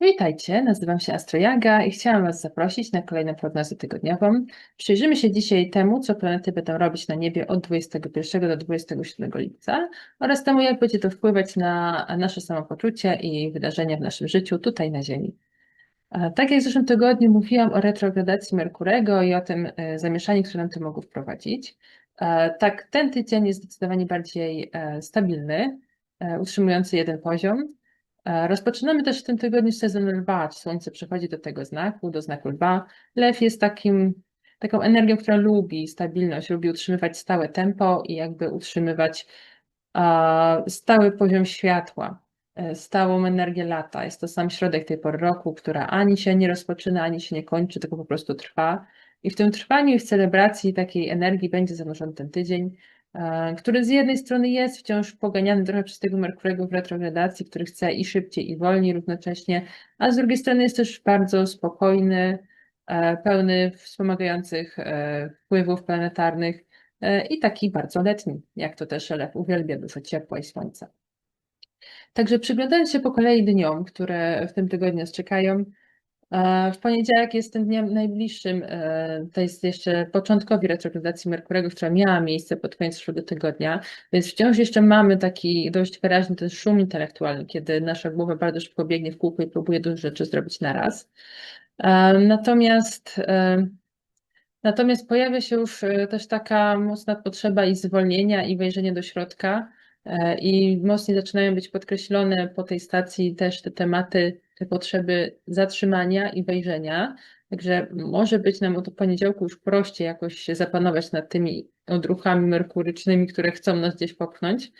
Witajcie, nazywam się Astrojaga i chciałam Was zaprosić na kolejną prognozę tygodniową. Przyjrzymy się dzisiaj temu, co planety będą robić na niebie od 21 do 27 lipca oraz temu, jak będzie to wpływać na nasze samopoczucie i wydarzenia w naszym życiu tutaj na Ziemi. Tak jak w zeszłym tygodniu mówiłam o retrogradacji Merkurego i o tym e, zamieszaniu, które nam to mogło wprowadzić, e, tak ten tydzień jest zdecydowanie bardziej e, stabilny, utrzymujący jeden poziom. E, Rozpoczynamy też w tym tygodniu sezon lwa. Słońce przechodzi do tego znaku, do znaku lwa. Lew jest takim, taką energią, która lubi stabilność, lubi utrzymywać stałe tempo i jakby utrzymywać stały poziom światła, e, stałą energię lata. Jest to sam środek tej pory roku, która ani się nie rozpoczyna, ani się nie kończy, tylko po prostu trwa. I w tym trwaniu i w celebracji takiej energii będzie zanurzony ten tydzień który z jednej strony jest wciąż poganiany trochę przez tego Merkurego w retrogradacji, który chce i szybciej, i wolniej równocześnie, a z drugiej strony jest też bardzo spokojny, e, pełny wspomagających e, wpływów planetarnych e, i taki bardzo letni, jak to też Lew uwielbia, dużo ciepła i słońca. Także przyglądając się po kolei dniom, które w tym tygodniu czekają, E, W poniedziałek jest tym dniem najbliższym, e, to jest jeszcze początkowi retrogradacji Merkurego, która miała miejsce pod koniec zeszłego tygodnia, więc wciąż jeszcze mamy taki dość wyraźny ten szum intelektualny, kiedy nasza głowa bardzo szybko biegnie w kółko i próbuje dużo rzeczy zrobić na raz. E, Natomiast, natomiast pojawia się już też taka mocna potrzeba i zwolnienia i wejrzenia do środka i mocniej zaczynają być podkreślone po tej stacji też te tematy te potrzeby zatrzymania i wejrzenia. Także może być nam od poniedziałku już prościej jakoś się zapanować nad tymi odruchami merkurycznymi, które chcą nas gdzieś popchnąć.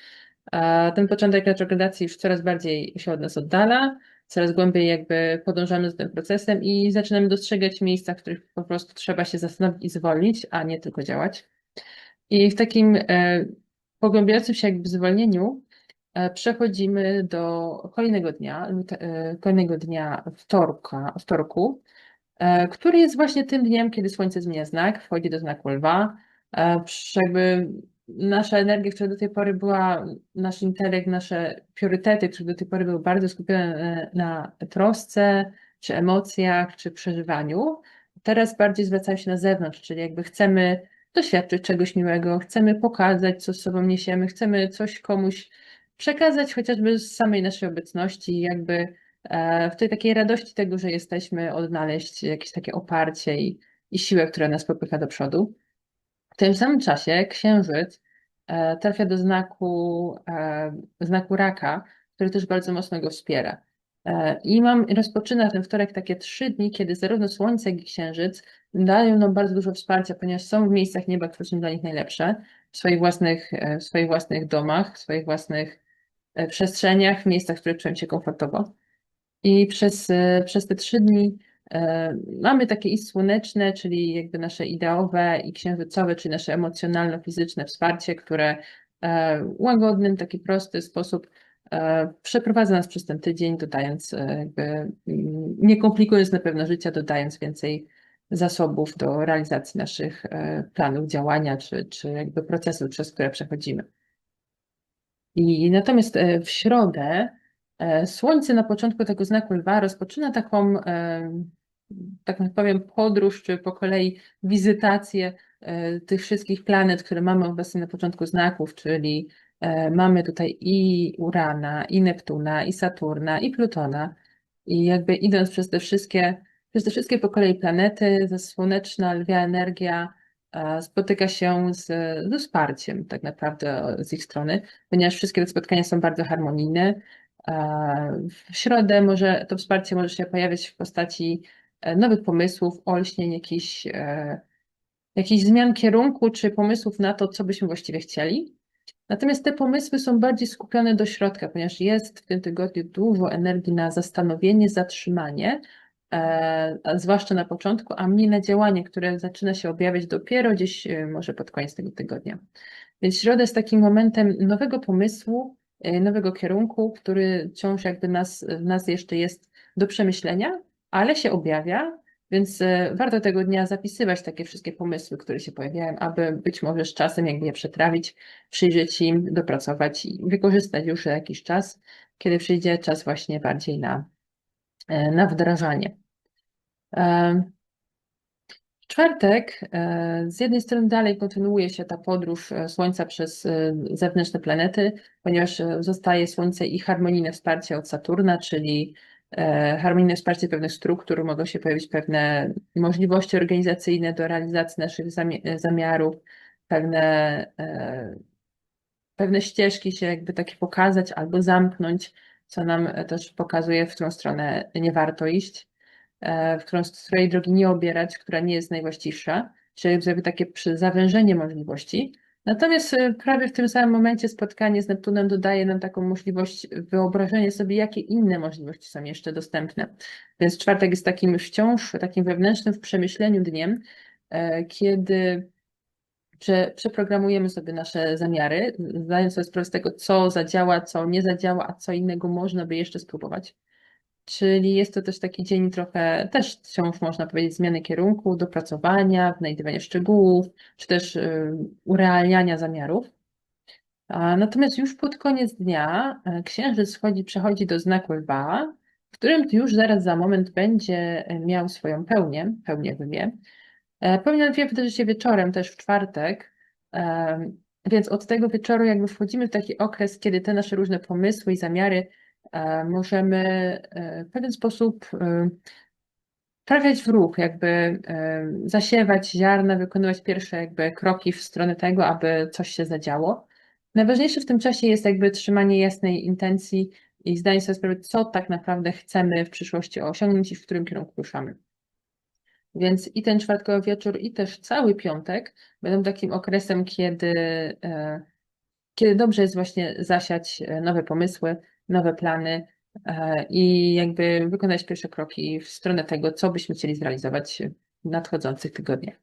A ten początek retrogradacji już coraz bardziej się od nas oddala, coraz głębiej jakby podążamy z tym procesem i zaczynamy dostrzegać miejsca, w których po prostu trzeba się zastanowić i zwolnić, a nie tylko działać. I w takim e, pogłębiającym się jakby zwolnieniu przechodzimy do kolejnego dnia, e, kolejnego dnia wtorka, wtorku, e, który jest właśnie tym dniem, kiedy Słońce zmienia znak, wchodzi do znaku lwa. Jakby nasza energia, która do tej pory była, nasz intelekt, nasze priorytety, które do tej pory były bardzo skupione na trosce, czy emocjach, czy przeżywaniu, teraz bardziej zwracają się na zewnątrz, czyli jakby chcemy doświadczyć czegoś miłego, chcemy pokazać, co z sobą niesiemy, chcemy coś komuś przekazać chociażby z samej naszej obecności, jakby e, w tej takiej radości tego, że jesteśmy, odnaleźć jakieś takie oparcie i, i siłę, która nas popycha do przodu. W tym samym czasie księżyc e, trafia do znaku, e, znaku raka, który też bardzo mocno go wspiera. I mam, rozpoczyna ten wtorek takie trzy dni, kiedy zarówno Słońce, jak i Księżyc dają nam bardzo dużo wsparcia, ponieważ są w miejscach nieba, które są dla nich najlepsze, w swoich własnych, w swoich własnych domach, w swoich własnych przestrzeniach, w miejscach, w których czułem się komfortowo. I przez, e, przez te trzy dni e, mamy takie i słoneczne, czyli jakby nasze ideowe i księżycowe, czyli nasze emocjonalno-fizyczne wsparcie, które w łagodnym, taki prosty sposób przeprowadza nas przez ten tydzień, dodając jakby, nie komplikując na pewno życia, dodając więcej zasobów do realizacji naszych planów działania, czy, czy jakby procesów, przez które przechodzimy. I natomiast e, w środę e, Słońce na początku tego znaku lwa rozpoczyna taką, e, tak powiem, podróż, czy po kolei wizytację tych wszystkich planet, które mamy obecnie na początku znaków, czyli mamy tutaj i Urana, i Neptuna, i Saturna, i Plutona. I jakby idąc przez te wszystkie, przez te wszystkie po kolei planety, ta słoneczna, lwia energia spotyka się z, ze wsparciem tak naprawdę z ich strony, ponieważ wszystkie te spotkania są bardzo harmonijne. W środę może to wsparcie może się pojawiać w postaci e, nowych pomysłów, olśnień, jakichś, e, jakichś zmian kierunku, czy pomysłów na to, co byśmy właściwie chcieli. Natomiast te pomysły są bardziej skupione do środka, ponieważ jest w tym tygodniu dużo energii na zastanowienie, zatrzymanie, zwłaszcza na początku, a mniej na działanie, które zaczyna się objawiać dopiero gdzieś e, może pod koniec tego tygodnia. Więc środa jest takim momentem nowego pomysłu, e, nowego kierunku, który wciąż jakby nas, nas jeszcze jest do przemyślenia, ale się objawia, więc warto tego dnia zapisywać takie wszystkie pomysły, które się pojawiają, aby być może z czasem jakby je przetrawić, przyjrzeć im, dopracować i wykorzystać już jakiś czas, kiedy przyjdzie czas właśnie bardziej na e, na wdrażanie. W czwartek e, z jednej strony dalej kontynuuje się ta podróż e, Słońca przez zewnętrzne planety, ponieważ zostaje Słońce i harmonijne wsparcie od Saturna, czyli harmonijne wsparcie pewnych struktur, mogą się pojawić pewne możliwości organizacyjne do realizacji naszych zamiarów, pewne pewne ścieżki się jakby takie pokazać albo zamknąć, co nam też pokazuje, w którą stronę nie warto iść, e, w którą której drogi nie obierać, która nie jest najwłaściwsza, czyli jakby takie zawężenie możliwości. Natomiast e, prawie w tym samym momencie spotkanie z Neptunem dodaje nam taką możliwość wyobrażenia sobie, jakie inne możliwości są jeszcze dostępne. Więc czwartek jest takim wciąż takim wewnętrznym w przemyśleniu dniem, e, kiedy że przeprogramujemy sobie nasze zamiary, zdając sobie sprawę z tego, co zadziała, co nie zadziała, a co innego można by jeszcze spróbować. Czyli jest to też taki dzień trochę, też wciąż można powiedzieć, zmiany kierunku, dopracowania, znajdywania szczegółów, czy też y, urealniania zamiarów. Natomiast już pod koniec dnia e, księżyc schodzi, przechodzi do znaku lwa, w którym już zaraz za moment będzie miał swoją pełnię, pełnię E, Powinien dwie wydarzy się wieczorem, też w czwartek, e, więc od tego wieczoru jakby wchodzimy w taki okres, kiedy te nasze różne pomysły i zamiary e, możemy w pewien sposób trafiać w ruch, jakby zasiewać ziarna, wykonywać pierwsze jakby kroki w stronę tego, aby coś się zadziało. Najważniejsze w tym czasie jest jakby trzymanie jasnej intencji i zdanie sobie sprawy, co tak naprawdę chcemy w przyszłości osiągnąć i w którym kierunku ruszamy. Więc i ten czwartkowy wieczór, i też cały piątek będą takim okresem, kiedy, e, kiedy dobrze jest właśnie zasiać e, nowe pomysły, nowe plany e, i jakby wykonać pierwsze kroki w stronę tego, co byśmy chcieli zrealizować w nadchodzących tygodniach.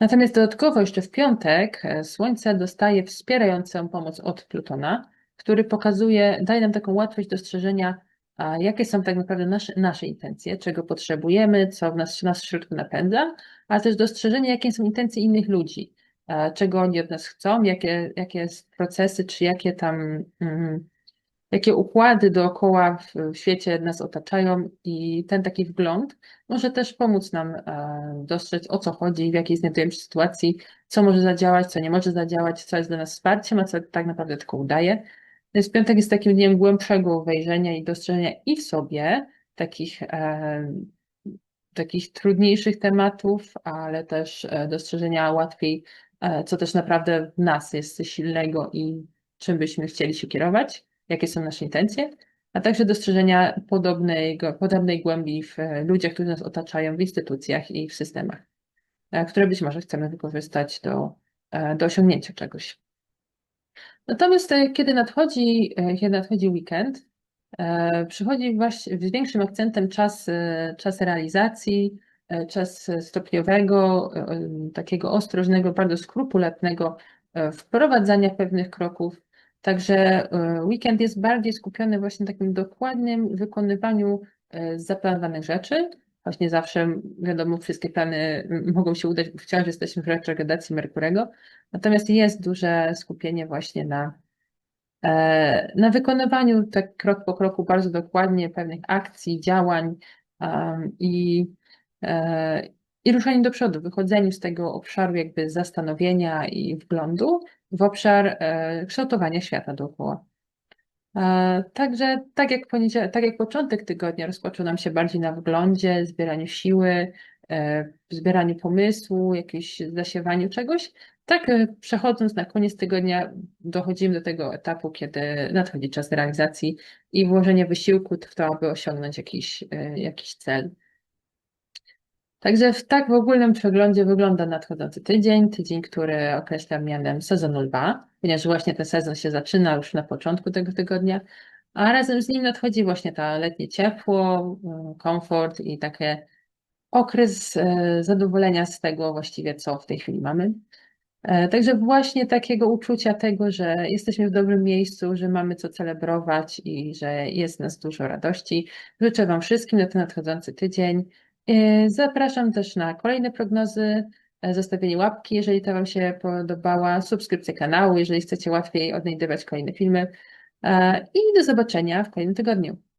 Natomiast dodatkowo jeszcze w piątek Słońce dostaje wspierającą pomoc od Plutona, który pokazuje, daje nam taką łatwość dostrzeżenia jakie są tak naprawdę nasze, nasze intencje, czego potrzebujemy, co w nas, nas w środku napędza, ale też dostrzeżenie, jakie są intencje innych ludzi, czego oni od nas chcą, jakie, jakie procesy, czy jakie tam, mm, jakie układy dookoła w, w świecie nas otaczają i ten taki wgląd może też pomóc nam dostrzec, o co chodzi, w jakiej znajdujemy się sytuacji, co może zadziałać, co nie może zadziałać, co jest dla nas wsparciem, a co tak naprawdę tylko udaje. Więc piątek jest takim dniem głębszego wejrzenia i dostrzeżenia i w sobie takich, e, takich trudniejszych tematów, ale też e, dostrzeżenia łatwiej, e, co też naprawdę w nas jest silnego i czym byśmy chcieli się kierować, jakie są nasze intencje, a także dostrzeżenia podobnej, podobnej głębi w e, ludziach, którzy nas otaczają, w instytucjach i w systemach, e, które być może chcemy wykorzystać do, do osiągnięcia czegoś. Natomiast e, kiedy nadchodzi, e, kiedy nadchodzi weekend, e, przychodzi właśnie z większym akcentem czas, czas realizacji, czas stopniowego, takiego ostrożnego, bardzo skrupulatnego wprowadzania pewnych kroków. Także weekend jest bardziej skupiony właśnie na takim dokładnym wykonywaniu zaplanowanych rzeczy. Właśnie zawsze, wiadomo, wszystkie plany mogą się udać, bo wciąż jesteśmy w retrogradacji Merkurego, Natomiast jest duże skupienie właśnie na, e, na wykonywaniu tak krok po kroku bardzo dokładnie pewnych akcji, działań i, e, i ruszaniu do przodu, wychodzeniu z tego obszaru jakby zastanowienia i wglądu w obszar e, kształtowania świata dookoła. Także tak jak, tak jak początek tygodnia rozpoczął nam się bardziej na wglądzie, zbieraniu siły, zbieraniu pomysłu, jakimś zasiewaniu czegoś, tak, e, przechodząc na koniec tygodnia, dochodzimy do tego etapu, kiedy nadchodzi czas realizacji i włożenie wysiłku w to, aby osiągnąć jakiś, e, jakiś cel. Także w tak w ogólnym przeglądzie wygląda nadchodzący tydzień, tydzień, który określam mianem sezonu lwa, ponieważ właśnie ten sezon się zaczyna już na początku tego tygodnia, a razem z nim nadchodzi właśnie ta letnie ciepło, e, komfort i taki okres zadowolenia z tego właściwie, co w tej chwili mamy. E, także właśnie takiego uczucia tego, że jesteśmy w dobrym miejscu, że mamy co celebrować i że jest nas dużo radości. Życzę Wam wszystkim na ten nadchodzący tydzień. E, zapraszam też na kolejne prognozy, e, zostawienie łapki, jeżeli ta Wam się podobała, subskrypcję kanału, jeżeli chcecie łatwiej odnajdywać kolejne filmy. I do zobaczenia w kolejnym tygodniu.